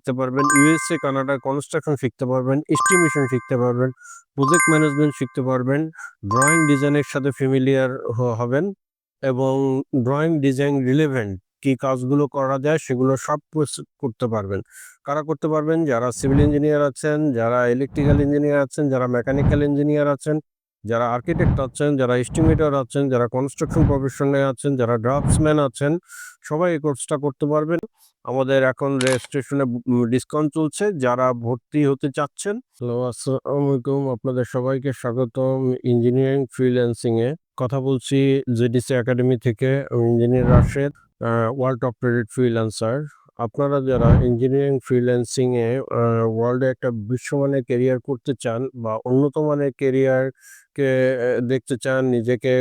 শিখতে পারবেন USA Canada construction শিখতে পারবেন এস্টিমেশন শিখতে পারবেন প্রজেক্ট ম্যানেজমেন্ট শিখতে পারবেন ড্রয়িং ডিজাইনের সাথে ফ্যামিলিয়ার হবেন এবং ড্রয়িং ডিজাইন রিলেভেন্ট কি কাজগুলো করা যায় সেগুলো সব করতে পারবেন। কারা করতে পারবেন? যারা সিভিল ইঞ্জিনিয়ার আছেন, যারা ইলেকট্রিক্যাল ইঞ্জিনিয়ার আছেন, যারা মেকানিক্যাল ইঞ্জিনিয়ার আছেন যারা আর্কিটেক্ট আছেন, যারা এস্টিমেটর আছেন, যারা কনস্ট্রাকশন প্রফেশনে আছেন, যারা ড্রাফটসম্যান আছেন, সবাই এই কোর্সটা করতে পারবেন। আমাদের এখন রেজিস্ট্রেশনে ডিসকাউন্ট চলছে। যারা ভর্তি হতে চাচ্ছেন, হ্যালো, আসসালামু আলাইকুম। আপনাদের সবাইকে স্বাগতম ইঞ্জিনিয়ারিং ফ্রিল্যান্সিং এ। কথা বলছি জেডিসি একাডেমি থেকে engineer Rashed world of credit freelancer আপনারা যারা ইঞ্জিনিয়ারিং ফ্রিল্যান্সিং এ ওয়ার্ল্ডে একটা বিশ্বমানের কেরিয়ার করতে চান বা উন্নত মানের কেরিয়ারকে দেখতে চান, নিজেকে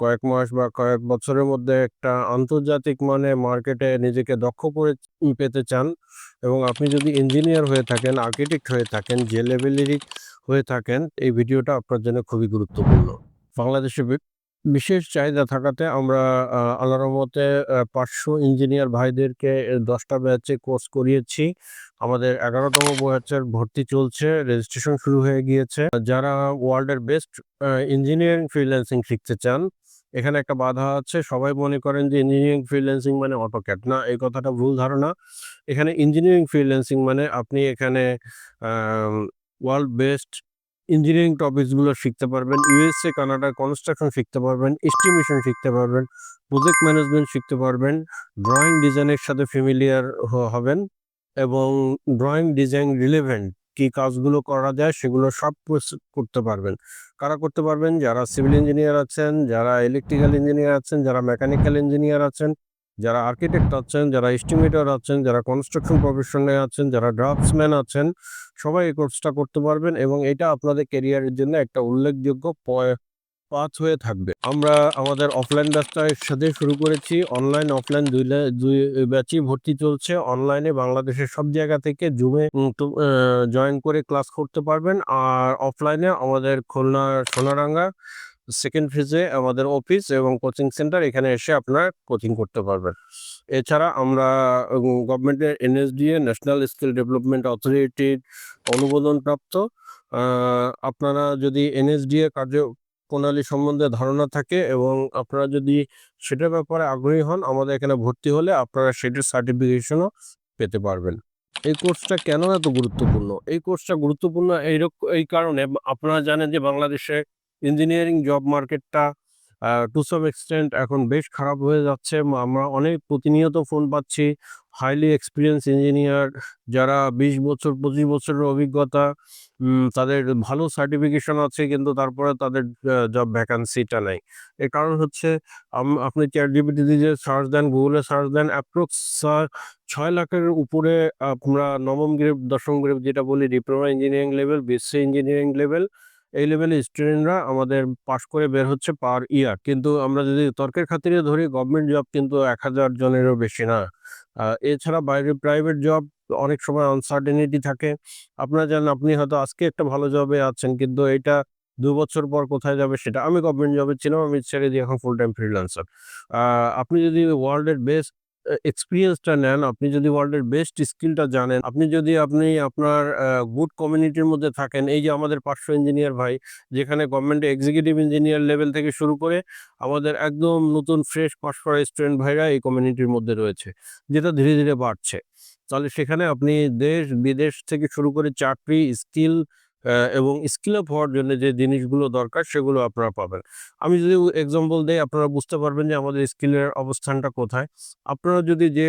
কয়েক মাস বা কয়েক বছরের মধ্যে একটা আন্তর্জাতিক মানে মার্কেটে নিজেকে দক্ষ করে পেতে চান এবং আপনি যদি ইঞ্জিনিয়ার হয়ে থাকেন, আর্কিটেক্ট হয়ে থাকেন, যে লেভেলেরই হয়ে থাকেন, এই ভিডিওটা আপনার জন্য খুবই গুরুত্বপূর্ণ। বাংলাদেশে বিশেষ চাহিদা থাকাতে আমরা আহ, আল্লাহর রহমতে পাঁচশো ইঞ্জিনিয়ার ভাইদেরকে দশটা ব্যাচে কোর্স করিয়েছি। আমাদের এগারোতম ব্যাচের ভর্তি চলছে রেজিস্ট্রেশন শুরু হয়ে গিয়েছে। যারা ওয়ার্ল্ডের বেস্ট ইঞ্জিনিয়ারিং ফ্রিল্যান্সিং শিখতে চান এখানে একটা বাধা আছে সবাই মনে করেন যে ইঞ্জিনিয়ারিং ফ্রিল্যান্সিং মানে অটোক্যাট না এই কথাটা ভুল ধারণা। এখানে ইঞ্জিনিয়ারিং ফ্রিল্যান্সিং মানে আপনি এখানে ওয়ার্ল্ড বেস্ট ইঞ্জিনিয়ারিং টপিকসগুলো শিখতে পারবেন ইউএসএ কানাডা কনস্ট্রাকশন শিখতে পারবেন এস্টিমেশন শিখতে পারবেন প্রজেক্ট ম্যানেজমেন্ট শিখতে পারবেন ড্রয়িং ডিজাইনের সাথে ফ্যামিলিয়ার হবেন এবং ড্রয়িং ডিজাইন রিলেভেন্ট কি কাজগুলো করা যায় সেগুলো সব করতে পারবেন। কারা করতে পারবেন? যারা সিভিল ইঞ্জিনিয়ার আছেন, যারা ইলেকট্রিক্যাল ইঞ্জিনিয়ার আছেন, যারা মেকানিক্যাল ইঞ্জিনিয়ার আছেন যারা আর্কিটেক্ট আছেন, যারা এস্টিমেটর আছেন, যারা কনস্ট্রাকশন প্রফেশনে আছেন, যারা ড্রাফটসম্যান আছেন, সবাই এই কোর্সটা করতে পারবেন এবং এটা আপনাদের কেরিয়ারের জন্য একটা উল্লেখযোগ্য পাথ হয়ে থাকবে। আমরা আমাদের অফলাইন ব্যাচটার সাথে শুরু করেছি। অনলাইন অফলাইন দুই দুই ব্যাচই ভর্তি চলছে। অনলাইনে বাংলাদেশের সব জায়গা থেকে জুমে জয়েন করে ক্লাস করতে পারবেন। আর অফলাইনে আমাদের খুলনা, সোনারাঙ্গা সেকেন্ড ফেজে আমাদের অফিস এবং কোচিং সেন্টার এখানে এসে আপনারা কোচিং করতে পারবেন। এছাড়া আমরা গভর্নমেন্টের এনএসডিএ ন্যাশনাল স্কিল ডেভেলপমেন্ট অথরিটির অনুমোদনপ্রাপ্ত। আপনারা যদি এনএসডিএ কার্য প্রণালী সম্বন্ধে ধারণা থাকে এবং আপনারা যদি সেটার ব্যাপারে আগ্রহী হন, আমাদের এখানে ভর্তি হলে আপনারা সেটার সার্টিফিকেশনও পেতে পারবেন। এই কোর্সটা কেন এত গুরুত্বপূর্ণ? এই কোর্সটা গুরুত্বপূর্ণ এইরকম এই কারণে, আপনারা জানেন যে বাংলাদেশে ইঞ্জিনিয়ারিং জব মার্কেটটা টু সাম এক্সটেন্ট এখন বেশ খারাপ হয়ে যাচ্ছে। আমরা অনেক প্রতিনিয়ত ফোন পাচ্ছি। হাইলি এক্সপিরিয়েন্স ইঞ্জিনিয়ার যারা বিশ বছর, পঁচিশ বছরের অভিজ্ঞতা তাদের ভালো সার্টিফিকেশন আছে কিন্তু তারপরে তাদের জব ভ্যাকান্সিটা নেই। এর কারণ হচ্ছে আপনি চ্যাট জিপিটি দিয়ে সার্চ দেন গুগলে সার্চ দেন অ্যাপ্রক্স ছয় লাখের উপরে আমরা নবম গ্রেড দশম গ্রেড যেটা বলি diploma engineering level BSc engineering level এই লেভেলের স্টুডেন্টরা আমাদের পাশ করে বের হচ্ছে পার ইয়ার কিন্তু আমরা যদি তর্কের খাতিরে ধরি গভর্নমেন্ট জব কিন্তু এক হাজার জনেরও বেশি না। এছাড়া বাইরে প্রাইভেট জব অনেক সময় আনসার্টেনিটি থাকে। আপনারা জানেন, আপনি হয়তো আজকে একটা ভালো জবে আছেন, কিন্তু এটা দু বছর পর কোথায় যাবে সেটা আমি গভর্নমেন্ট জবে ছিলাম, আমি ছেড়ে দিয়ে এখন ফুল টাইম ফ্রিল্যান্সার আপনি যদি ওয়ার্ল্ডের বেস্ট এক্সপিরিয়েন্সটা নেন। আপনি যদি ওয়ার্ল্ডের বেস্ট স্কিলটা জানেন, আপনি যদি আপনি আপনার গুড কমিউনিটির মধ্যে থাকেন, এই যে আমাদের পাঁচশো ইঞ্জিনিয়ার ভাই, যেখানে গভর্নমেন্টে এক্সিকিউটিভ ইঞ্জিনিয়ার লেভেল থেকে শুরু করে আমাদের একদম নতুন ফ্রেশ পাশ করা স্টুডেন্ট ভাইরা এই কমিউনিটির মধ্যে রয়েছে, যেটা ধীরে ধীরে বাড়ছে। তাহলে সেখানে আপনি দেশ বিদেশ থেকে শুরু করে চাকরি স্কিল এবং স্কিল আপ হওয়ার জন্য যে জিনিসগুলো দরকার সেগুলো আপনারা পাবেন। আমি যদি এক্সাম্পল দেই, আপনারা বুঝতে পারবেন যে আমাদের স্কিলের অবস্থানটা কোথায়। আপনারা যদি যে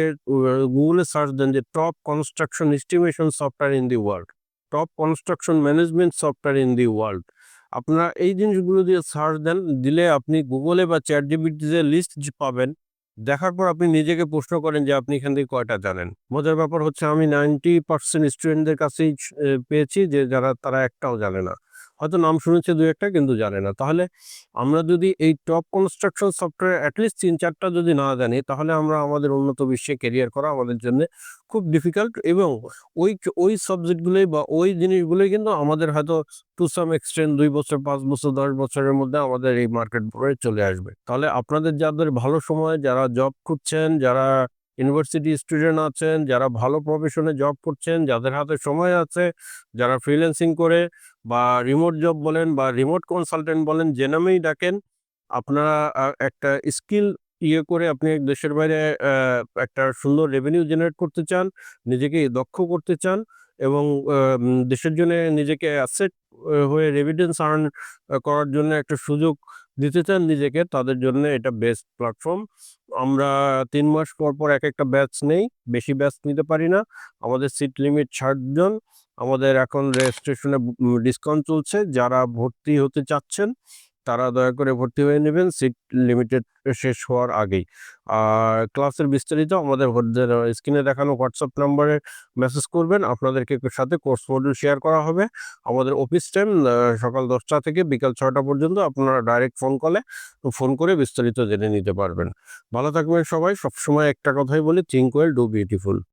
গুগলে সার্চ দেন যে top construction estimation software in the world top construction management software in the world আপনারা এই জিনিসগুলো দিয়ে সার্চ দেন, দিলে আপনি গুগলে বা চ্যাট জিপিটিতে লিস্ট পাবেন দেখার পর আপনি নিজেকে প্রশ্ন করেন যে আপনি এখান থেকে কয়টা জানেন। মজার ব্যাপার হচ্ছে আমি নাইনটি পার্সেন্ট স্টুডেন্টদের কাছেই পেয়েছি যে যারা, তারা একটাও জানে না। হয়তো নাম শুনেছে দু একটা, কিন্তু জানে না। তাহলে আমরা যদি এই টপ কনস্ট্রাকশন সফটওয়্যার অ্যাটলিস্ট তিন চারটা যদি না জানি, তাহলে আমরা আমাদের উন্নত বিশ্বে কেরিয়ার করা আমাদের জন্য খুব ডিফিকাল্ট এবং ওই ওই সাবজেক্টগুলোই বা ওই জিনিসগুলোই কিন্তু আমাদের হয়তো টু সাম এক্সটেন্ট দুই বছর, পাঁচ বছর, দশ বছরের মধ্যে আমাদের এই মার্কেট চলে আসবে। তাহলে আপনাদের যাদের ভালো সময়, যারা জব খুঁজছেন, যারা ইউনিভার্সিটি স্টুডেন্ট আছেন, যারা ভালো প্রফেশনে জব করছেন, যাদের হাতে সময় আছে, যারা ফ্রিল্যান্সিং করে বা রিমোট জব বলেন বা রিমোট কনসালটেন্ট বলেন, যে নামেই ডাকেন, আপনারা একটা স্কিল ইয়ে করে আপনি দেশের বাইরে একটা সুন্দর রেভিনিউ জেনারেট করতে চান, নিজেকে দক্ষ করতে চান এবং দেশের জন্য নিজেকে অ্যাসেট হয়ে রেভিডেন্স আর্ন করার জন্য একটা সুযোগ দিতে চান নিজেকে, তাদের জন্য এটা বেস্ট প্ল্যাটফর্ম আমরা তিন মাস পর পর এক একটা ব্যাচ নেই, বেশি ব্যাচ নিতে পারি না। আমাদের সিট লিমিট ষাট জন। আমাদের এখন রেজিস্ট্রেশনে ডিসকাউন্ট চলছে। যারা ভর্তি হতে চাচ্ছেন তারা দয়া করে ভর্তি হয়ে নেবেন, সিট লিমিটেড শেষ হওয়ার আগেই। আর ক্লাসের বিস্তারিত আমাদের স্ক্রিনে দেখানো হোয়াটসঅ্যাপ নাম্বারে মেসেজ করবেন, আপনাদেরকে সাথে কোর্স মডিউল শেয়ার করা হবে। আমাদের অফিস টাইম সকাল দশটা থেকে বিকাল ছটা পর্যন্ত আপনারা ডাইরেক্ট ফোন কলে ফোন করে বিস্তারিত জেনে নিতে পারবেন। ভালো থাকবেন সবাই, সবসময় একটা কথাই বলি থিঙ্ক ওয়েল ডু বিউটিফুল